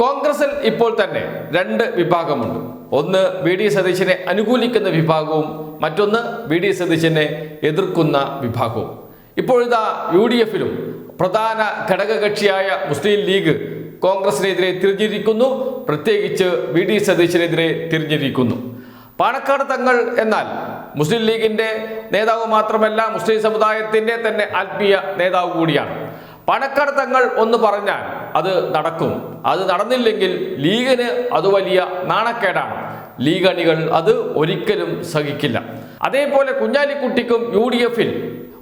കോൺഗ്രസിൽ ഇപ്പോൾ തന്നെ രണ്ട് വിഭാഗമുണ്ട്. ഒന്ന് വി ഡി സതീശനെ അനുകൂലിക്കുന്ന വിഭാഗവും മറ്റൊന്ന് വി ഡി സതീശനെ എതിർക്കുന്ന വിഭാഗവും. ഇപ്പോഴിതാ യു ഡി എഫിലും പ്രധാന ഘടകകക്ഷിയായ മുസ്ലിം ലീഗ് കോൺഗ്രസിനെതിരെ തിരിഞ്ഞിരിക്കുന്നു പ്രത്യേകിച്ച് വി ഡി സതീശനെതിരെ തിരിഞ്ഞിരിക്കുന്നു. പാണക്കാട് തങ്ങൾ എന്നാൽ മുസ്ലിം ലീഗിന്റെ നേതാവ് മാത്രമല്ല മുസ്ലിം സമുദായത്തിന്റെ തന്നെ ആത്മീയ നേതാവ് കൂടിയാണ്. പാണക്കാട് തങ്ങൾ ഒന്ന് പറഞ്ഞാൽ അത് നടക്കും. അത് നടന്നില്ലെങ്കിൽ ലീഗിന് അത് വലിയ നാണക്കേടാണ്. ലീഗ് അണികൾ അത് ഒരിക്കലും സഹിക്കില്ല. അതേപോലെ കുഞ്ഞാലിക്കുട്ടിക്കും യു ഡി എഫിൽ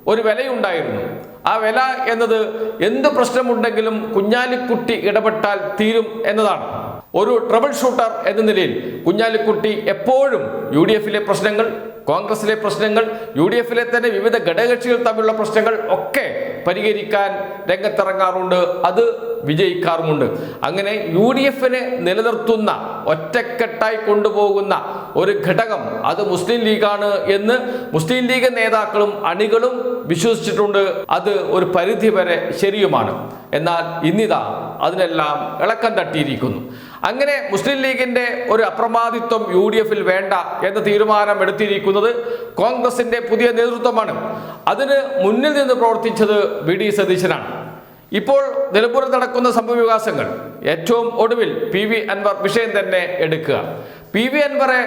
ഒരു വിലയുണ്ടായിരുന്നു. ആ വില എന്നത് എന്ത് പ്രശ്നമുണ്ടെങ്കിലും കുഞ്ഞാലിക്കുട്ടി ഇടപെട്ടാൽ തീരും എന്നതാണ്. ഒരു ട്രബിൾ ഷൂട്ടർ എന്ന നിലയിൽ കുഞ്ഞാലിക്കുട്ടി എപ്പോഴും യു ഡി എഫിലെ പ്രശ്നങ്ങൾ കോൺഗ്രസിലെ പ്രശ്നങ്ങൾ യു ഡി എഫിലെ തന്നെ വിവിധ ഘടകകക്ഷികൾ തമ്മിലുള്ള പ്രശ്നങ്ങൾ ഒക്കെ പരിഹരിക്കാൻ രംഗത്തിറങ്ങാറുണ്ട്. അത് വിജയിക്കാറുമുണ്ട്. അങ്ങനെ യു ഡി എഫിനെ നിലനിർത്തുന്ന ഒറ്റക്കെട്ടായി കൊണ്ടുപോകുന്ന ഒരു ഘടകം അത് മുസ്ലിം ലീഗാണ് എന്ന് മുസ്ലിം ലീഗ് നേതാക്കളും അണികളും വിശ്വസിച്ചിട്ടുണ്ട്. അത് ഒരു പരിധി വരെ ശരിയുമാണ്. എന്നാൽ ഇന്നിതാ അതിനെല്ലാം ഇളക്കം തട്ടിയിരിക്കുന്നു. അങ്ങനെ മുസ്ലിം ലീഗിന്റെ ഒരു അപ്രമാദിത്വം യു ഡി എഫിൽ വേണ്ട എന്ന തീരുമാനം എടുത്തിരിക്കുന്നത് കോൺഗ്രസിന്റെ പുതിയ നേതൃത്വമാണ്. അതിന് മുന്നിൽ നിന്ന് പ്രവർത്തിച്ചത് വി ഡി സതീശനാണ്. ഇപ്പോൾ നിലമ്പൂരിൽ നടക്കുന്ന സംഭവ വികാസങ്ങൾ ഏറ്റവും ഒടുവിൽ പി വി അൻവർ വിഷയം തന്നെ എടുക്കുക. പി വി അൻവറെ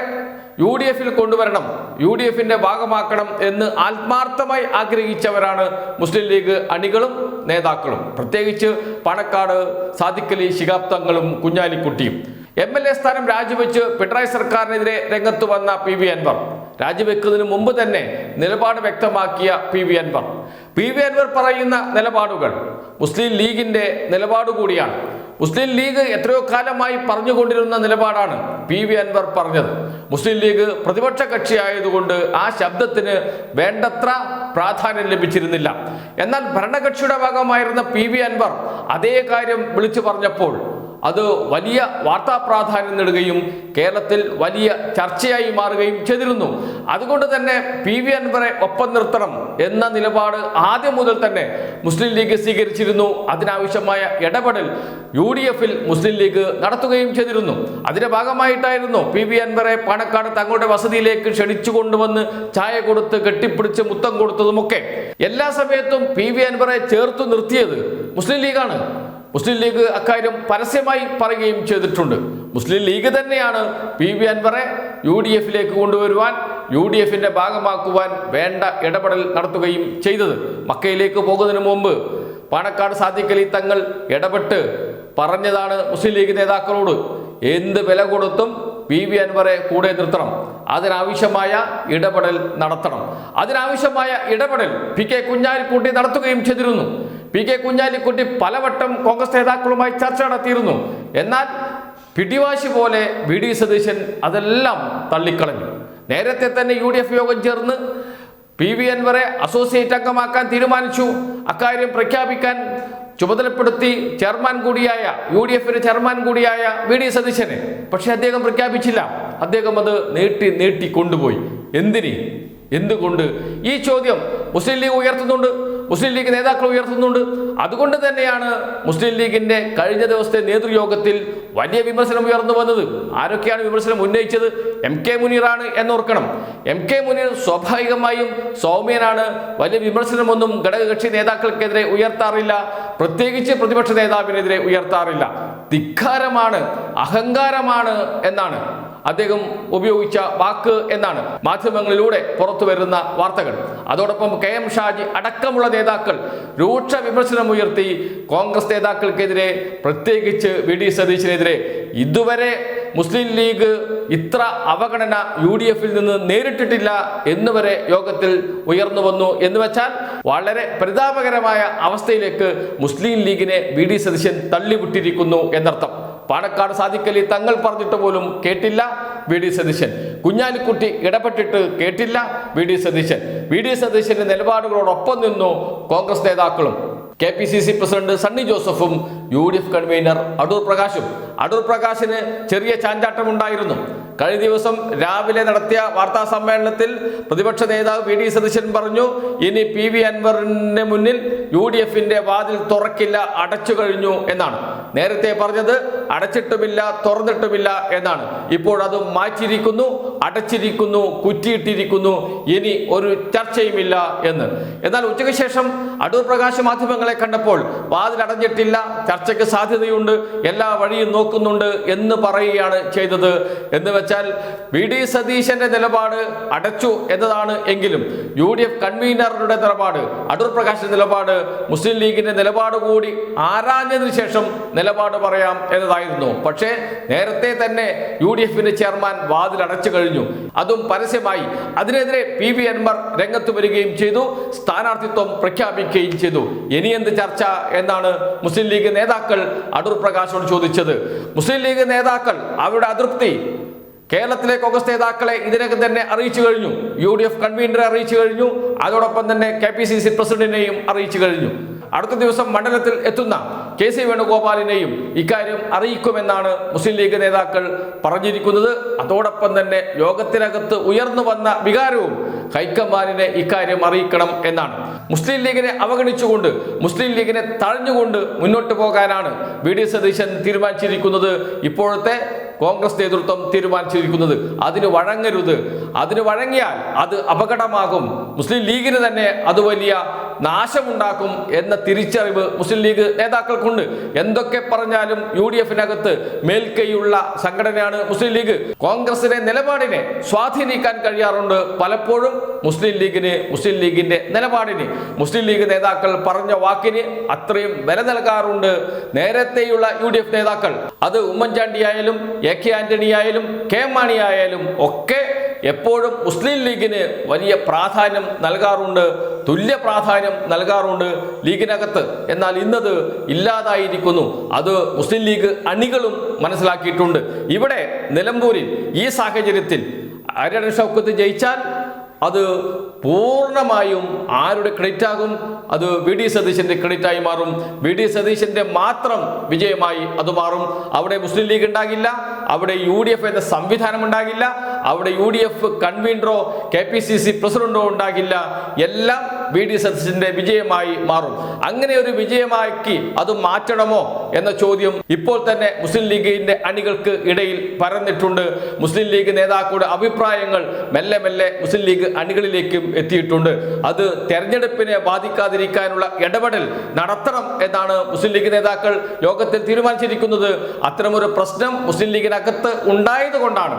യു ഡി എഫിൽ കൊണ്ടുവരണം യു ഡി എഫിന്റെ ഭാഗമാക്കണം എന്ന് ആത്മാർത്ഥമായി ആഗ്രഹിച്ചവരാണ് മുസ്ലിം ലീഗ് അണികളും നേതാക്കളും. പ്രത്യേകിച്ച് പണക്കാട് സാദിഖലി ശിഹാബ് തങ്ങളും കുഞ്ഞാലിക്കുട്ടിയും. എം എൽ എ സ്ഥാനം രാജിവെച്ച് പിണറായി സർക്കാരിനെതിരെ രംഗത്ത് വന്ന പി വി അൻവർ. രാജിവെക്കുന്നതിന് മുമ്പ് തന്നെ നിലപാട് വ്യക്തമാക്കിയ P V Anvar. P V Anvar പറയുന്ന നിലപാടുകൾ മുസ്ലിം ലീഗിന്റെ നിലപാട് കൂടിയാണ്. മുസ്ലിം ലീഗ് എത്രയോ കാലമായി പറഞ്ഞുകൊണ്ടിരുന്ന നിലപാടാണ് പി വി അൻവർ പറഞ്ഞത്. മുസ്ലിം ലീഗ് പ്രതിപക്ഷ കക്ഷിയായതുകൊണ്ട് ആ ശബ്ദത്തിന് വേണ്ടത്ര പ്രാധാന്യം ലഭിച്ചിരുന്നില്ല. എന്നാൽ ഭരണകക്ഷിയുടെ ഭാഗമായിരുന്ന പി വി അൻവർ അതേ കാര്യം വിളിച്ചു പറഞ്ഞപ്പോൾ അത് വലിയ വാർത്താ പ്രാധാന്യം നേടുകയും കേരളത്തിൽ വലിയ ചർച്ചയായി മാറുകയും ചെയ്തിരുന്നു. അതുകൊണ്ട് തന്നെ പി വി അൻവറെ ഒപ്പം നിർത്തണം എന്ന നിലപാട് ആദ്യം മുതൽ തന്നെ മുസ്ലിം ലീഗ് സ്വീകരിച്ചിരുന്നു. അതിനാവശ്യമായ ഇടപെടൽ യു ഡി എഫിൽ മുസ്ലിം ലീഗ് നടത്തുകയും ചെയ്തിരുന്നു. അതിന്റെ ഭാഗമായിട്ടായിരുന്നു പി വി അൻവറെ പാണക്കാട് തങ്ങളുടെ വസതിയിലേക്ക് ക്ഷണിച്ചു കൊണ്ടുവന്ന് ചായ കൊടുത്ത് കെട്ടിപ്പിടിച്ച് മുത്തം കൊടുത്തതുമൊക്കെ. എല്ലാ സമയത്തും പി വി അൻവറെ ചേർത്ത് നിർത്തിയത് മുസ്ലിം ലീഗാണ്. മുസ്ലിം ലീഗ് അക്കാര്യം പരസ്യമായി പറയുകയും ചെയ്തിട്ടുണ്ട്. മുസ്ലിം ലീഗ് തന്നെയാണ് പി വി അൻവറെ യു ഡി എഫിലേക്ക് കൊണ്ടുവരുവാൻ യു ഡി എഫിന്റെ ഭാഗമാക്കുവാൻ വേണ്ട ഇടപെടൽ നടത്തുകയും ചെയ്തത്. മക്കയിലേക്ക് പോകുന്നതിന് മുമ്പ് പാണക്കാട് സാദിഖലി തങ്ങൾ ഇടപെട്ട് പറഞ്ഞതാണ് മുസ്ലിം ലീഗ് നേതാക്കളോട്. എന്ത് വില കൊടുത്തും പി വി അൻവറെ കൂടെ നിർത്തണം. അതിനാവശ്യമായ ഇടപെടൽ നടത്തണം. അതിനാവശ്യമായ ഇടപെടൽ പി കെ കുഞ്ഞാലിക്കുട്ടി നടത്തുകയും ചെയ്തിരുന്നു. പി കെ കുഞ്ഞാലിക്കുട്ടി പലവട്ടം കോൺഗ്രസ് നേതാക്കളുമായി ചർച്ച നടത്തിയിരുന്നു. എന്നാൽ പിടിവാശി പോലെ വി ഡി സതീശൻ അതെല്ലാം തള്ളിക്കളഞ്ഞു. നേരത്തെ തന്നെ യു ഡി എഫ് യോഗം ചേർന്ന് പി വി അൻവറെ അസോസിയേറ്റ് അംഗമാക്കാൻ തീരുമാനിച്ചു. അക്കാര്യം പ്രഖ്യാപിക്കാൻ ചുമതലപ്പെടുത്തി ചെയർമാൻ കൂടിയായ യു ഡി എഫിന്റെ ചെയർമാൻ കൂടിയായ വി ഡി സതീശനെ. പക്ഷെ അദ്ദേഹം പ്രഖ്യാപിച്ചില്ല. അദ്ദേഹം അത് നീട്ടി നീട്ടി കൊണ്ടുപോയി. എന്തിന്? എന്തുകൊണ്ട്? ഈ ചോദ്യം മുസ്ലിം ലീഗ് ഉയർത്തുന്നുണ്ട്. മുസ്ലിം ലീഗ് നേതാക്കൾ ഉയർത്തുന്നുണ്ട്. അതുകൊണ്ട് തന്നെയാണ് മുസ്ലിം ലീഗിന്റെ കഴിഞ്ഞ ദിവസത്തെ നേതൃയോഗത്തിൽ വലിയ വിമർശനം ഉയർന്നു വന്നത്. ആരൊക്കെയാണ് വിമർശനം ഉന്നയിച്ചത്? എം കെ മുനീറാണ് എന്നോർക്കണം. എം കെ മുനീർ സ്വാഭാവികമായും സൗമ്യനാണ്. വലിയ വിമർശനമൊന്നും ഘടകകക്ഷി നേതാക്കൾക്കെതിരെ ഉയർത്താറില്ല. പ്രത്യേകിച്ച് പ്രതിപക്ഷ നേതാവിനെതിരെ ഉയർത്താറില്ല. ധിക്കാരമാണ് അഹങ്കാരമാണ് എന്നാണ്. അദ്ദേഹം ഉപയോഗിച്ച വാക്ക് എന്നാണ് മാധ്യമങ്ങളിലൂടെ പുറത്തു വരുന്ന വാർത്തകൾ. അതോടൊപ്പം കെ എം ഷാജി അടക്കമുള്ള നേതാക്കൾ രൂക്ഷ വിമർശനമുയർത്തി കോൺഗ്രസ് നേതാക്കൾക്കെതിരെ പ്രത്യേകിച്ച് വി ഡി സതീശിനെതിരെ ഇതുവരെ മുസ്ലിം ലീഗ് ഇത്ര അവഗണന യു ഡി എഫിൽ നിന്ന് നേരിട്ടിട്ടില്ല എന്ന് വരെ യോഗത്തിൽ ഉയർന്നു വന്നു എന്ന് വെച്ചാൽ വളരെ പരിതാപകരമായ അവസ്ഥയിലേക്ക് മുസ്ലിം ലീഗിനെ വി ഡി സതീശൻ തള്ളിവിട്ടിരിക്കുന്നു എന്നർത്ഥം. പാണക്കാട് സാദിക്കലി തങ്ങൾ പറഞ്ഞിട്ട് പോലും കേട്ടില്ല. V D Satheesan. കുഞ്ഞാലിക്കുട്ടി ഇടപെട്ടിട്ട് കേട്ടില്ല. V D Satheesan. V D സതീശന്റെ നിലപാടുകളോടൊപ്പം നിന്നു കോൺഗ്രസ് നേതാക്കളും. K P C C president Sunny ജോസഫും U D F convener Adoor പ്രകാശും. Adoor പ്രകാശിന് ചെറിയ ചാഞ്ചാട്ടമുണ്ടായിരുന്നു. കഴിഞ്ഞ ദിവസം രാവിലെ നടത്തിയ വാർത്താ സമ്മേളനത്തിൽ പ്രതിപക്ഷ നേതാവ് വി ഡി സതീശൻ പറഞ്ഞു ഇനി പി വി അൻവറിന് മുന്നിൽ യു ഡി എഫിന്റെ വാതിൽ തുറക്കില്ല അടച്ചു കഴിഞ്ഞു എന്നാണ്. നേരത്തെ പറഞ്ഞത് അടച്ചിട്ടുമില്ല തുറന്നിട്ടുമില്ല എന്നാണ്. ഇപ്പോൾ അത് മാറ്റിയിരിക്കുന്നു അടച്ചിരിക്കുന്നു കുറ്റിയിട്ടിരിക്കുന്നു. ഇനി ഒരു ചർച്ചയുമില്ല എന്ന്. എന്നാൽ ഉച്ചയ്ക്ക് ശേഷം അടൂർ പ്രകാശ് മാധ്യമങ്ങളെ കണ്ടപ്പോൾ വാതിൽ അടഞ്ഞിട്ടില്ല ചർച്ചയ്ക്ക് സാധ്യതയുണ്ട് എല്ലാ വഴിയും നോക്കുന്നുണ്ട് എന്ന് പറയുകയാണ് ചെയ്തത്. എന്ന് വെച്ചാൽ വി. ഡി. സതീശന്റെ നിലപാട് അടച്ചു എന്നതാണ് എങ്കിലും യു. ഡി. എഫ് കൺവീനറുടെ നിലപാട് അടൂർ പ്രകാശിന്റെ നിലപാട് മുസ്ലിം ലീഗിന്റെ നിലപാട് കൂടി ആരാഞ്ഞതിനു ശേഷം നിലപാട് പറയാം എന്നതായിരുന്നു പക്ഷേ നേരത്തെ തന്നെ യു ഡി എഫിന്റെ ചെയർമാൻ വാതിൽ അടച്ചു കഴിഞ്ഞു. അതും പരസ്യമായി. അതിനെതിരെ പി വി അൻവർ രംഗത്ത് വരികയും ചെയ്തു സ്ഥാനാർത്ഥിത്വം പ്രഖ്യാപിക്കുകയും ചെയ്തു. ഇനി എന്ത് ചർച്ച എന്നാണ് മുസ്ലിം ലീഗ് നേതാക്കൾ അടൂർ പ്രകാശോട് ചോദിച്ചത്. മുസ്ലിം ലീഗ് നേതാക്കൾ അവരുടെ അതൃപ്തി. കേരളത്തിലെ കോൺഗ്രസ് നേതാക്കളെ ഇതിനകം തന്നെ അറിയിച്ചു കഴിഞ്ഞു. യു ഡി എഫ് കൺവീനറെ അറിയിച്ചു കഴിഞ്ഞു. അതോടൊപ്പം തന്നെ കെ പി സി സി പ്രസിഡന്റിനെയും അറിയിച്ചു കഴിഞ്ഞു. അടുത്ത ദിവസം മണ്ഡലത്തിൽ എത്തുന്ന കെ സി വേണുഗോപാലിനെയും ഇക്കാര്യം അറിയിക്കുമെന്നാണ് മുസ്ലിം ലീഗ് നേതാക്കൾ പറഞ്ഞിരിക്കുന്നത്. അതോടൊപ്പം തന്നെ യോഗത്തിനകത്ത് ഉയർന്നു വന്ന വികാരവും ഹൈക്കമാൻഡിനെ ഇക്കാര്യം അറിയിക്കണം എന്നാണ്. മുസ്ലിം ലീഗിനെ അവഗണിച്ചുകൊണ്ട് മുസ്ലിം ലീഗിനെ തഴഞ്ഞുകൊണ്ട് മുന്നോട്ട് പോകാനാണ് വി ഡി സതീശൻ തീരുമാനിച്ചിരിക്കുന്നത്. ഇപ്പോഴത്തെ കോൺഗ്രസ് നേതൃത്വം തീരുമാനിച്ചിരിക്കുന്നത്. അതിന് വഴങ്ങരുത്. അതിന് വഴങ്ങിയാൽ അത് അപകടമാകും. മുസ്ലിം ലീഗിന് തന്നെ അത് വലിയ നാശമുണ്ടാക്കും എന്ന തിരിച്ചറിവ് മുസ്ലിം ലീഗ് നേതാക്കൾക്കുണ്ട്. എന്തൊക്കെ പറഞ്ഞാലും യു ഡി എഫിനകത്ത് മേൽക്കൈയുള്ള സംഘടനയാണ് മുസ്ലിം ലീഗ്. കോൺഗ്രസിനെ നിലപാടിനെ സ്വാധീനിക്കാൻ കഴിയാറുണ്ട് പലപ്പോഴും. മുസ്ലിം ലീഗിന് മുസ്ലിം ലീഗിന്റെ നിലപാടിന് മുസ്ലിം ലീഗ് നേതാക്കൾ പറഞ്ഞ വാക്കിന് അത്രയും വില നൽകാറുണ്ട്. നേരത്തെയുള്ള യു ഡി എഫ് നേതാക്കൾ അത് ഉമ്മൻചാണ്ടി ആയാലും എ കെ ആന്റണി ആയാലും കെ മാണി ആയാലും ഒക്കെ എപ്പോഴും മുസ്ലിം ലീഗിന് വലിയ പ്രാധാന്യം നൽകാറുണ്ട് തുല്യ പ്രാധാന്യം നൽകാറുണ്ട് ലീഗിനകത്ത്. എന്നാൽ ഇന്നത് ഇല്ലാതായിരിക്കുന്നു. അത് മുസ്ലിം ലീഗ് അണികളും മനസ്സിലാക്കിയിട്ടുണ്ട്. ഇവിടെ നിലമ്പൂരിൽ ഈ സാഹചര്യത്തിൽ അരൺ ഷൗക്കത്ത് ജയിച്ചാൽ അത് പൂർണമായും ആരുടെ ക്രെഡിറ്റ് ആകും? അത് വി ഡി സതീശന്റെ ക്രെഡിറ്റ് ആയി മാറും. വി ഡി സതീശന്റെ മാത്രം വിജയമായി അത് മാറും. അവിടെ മുസ്ലിം ലീഗ് ഉണ്ടാകില്ല. അവിടെ യു ഡി എഫ് എന്ന സംവിധാനം ഉണ്ടാകില്ല. അവിടെ യു ഡി എഫ് കൺവീനറോ കെ പി സി സി പ്രസിഡന്റോ ഉണ്ടാകില്ല. എല്ലാം വി ഡി സതീശന്റെ വിജയമായി മാറും. അങ്ങനെ ഒരു വിജയമാക്കി അത് മാറ്റണമോ എന്ന ചോദ്യം ഇപ്പോൾ തന്നെ മുസ്ലിം ലീഗിന്റെ അണികൾക്ക് ഇടയിൽ പരന്നിട്ടുണ്ട്. മുസ്ലിം ലീഗ് നേതാക്കളുടെ അഭിപ്രായങ്ങൾ മെല്ലെ മെല്ലെ മുസ്ലിം ലീഗ് അണികളിലേക്കും എത്തിയിട്ടുണ്ട്. അത് തെരഞ്ഞെടുപ്പിനെ ബാധിക്കാതിരിക്കാനുള്ള ഇടപെടൽ നടത്തണം എന്നാണ് മുസ്ലിം ലീഗ് നേതാക്കൾ യോഗത്തിൽ തീരുമാനിച്ചിരിക്കുന്നത്. അത്തരമൊരു പ്രശ്നം മുസ്ലിം ലീഗിനകത്ത് ഉണ്ടായത് കൊണ്ടാണ്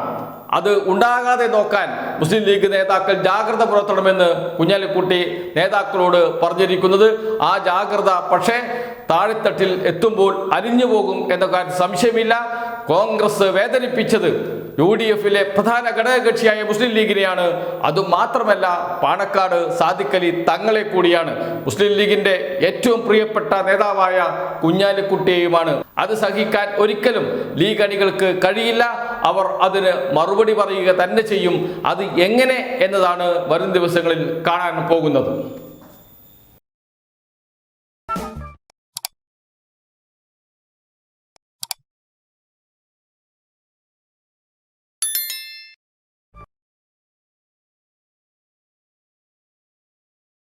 അത് ഉണ്ടാകാതെ നോക്കാൻ മുസ്ലിം ലീഗ് നേതാക്കൾ ജാഗ്രത പുലർത്തണമെന്ന് കുഞ്ഞാലിക്കുട്ടി നേതാക്കളോട് പറഞ്ഞിരിക്കുന്നത്. ആ ജാഗ്രത പക്ഷേ താഴെത്തട്ടിൽ എത്തുമ്പോൾ അലിഞ്ഞു പോകും എന്ന കാര്യം സംശയമില്ല. കോൺഗ്രസ് വേദനിപ്പിച്ചത് യു ഡി എഫിലെ പ്രധാന ഘടകകക്ഷിയായ മുസ്ലിം ലീഗിനെയാണ്. അതുമാത്രമല്ല പാണക്കാട് സാദിഖലി തങ്ങളെ കൂടിയാണ്. മുസ്ലിം ലീഗിന്റെ ഏറ്റവും പ്രിയപ്പെട്ട നേതാവായ കുഞ്ഞാലിക്കുട്ടിയെയുമാണ്. അത് സഹിക്കാൻ ഒരിക്കലും ലീഗ് അണികൾക്ക് കഴിയില്ല. അവർ അതിന് മറുപടി പറയുക തന്നെ ചെയ്യും. അത് എങ്ങനെ എന്നതാണ് വരും ദിവസങ്ങളിൽ കാണാൻ പോകുന്നത്.